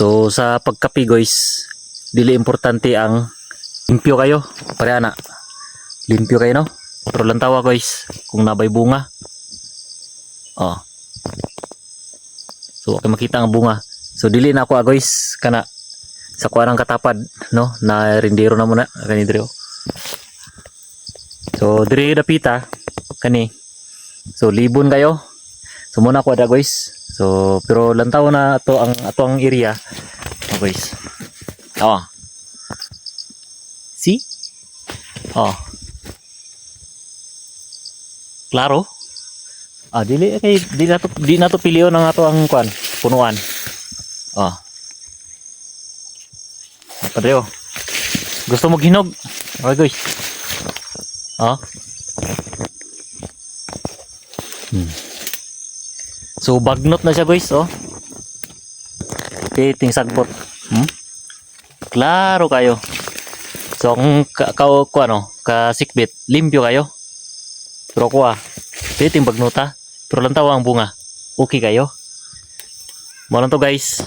So sa pagkapi guys, dili importante ang limpyo kayo. Pareha na. Limpyo kayo no? Pero lang tawa guys, kung nabay bunga. Oh. So okay makita ang bunga. So dili na ako ah, guys kana sa kuanang katapad no na rindero na muna kani diri. oh. So diri dapita kani. So libon kayo. So muna ko ada guys. So pero lantaw na ato ang ato ang area. Oh guys. Oh. See? Oh. Klaro? Ah, dili kay di na to di na to piliyon ang ato ang kuan, punuan. Oh. Padre oh. Gusto mo ginog? Okay guys. Oh. Hmm. So bagnot na siya guys, oh. Okay, ting sagbot. Hmm? Klaro kayo. So kung ka, ka, ka ano, ka sikbit, limpyo kayo. Pero ko ah, pwede ting bagnuta. Pero lang tawa ang bunga. Okay kayo. Mo to guys.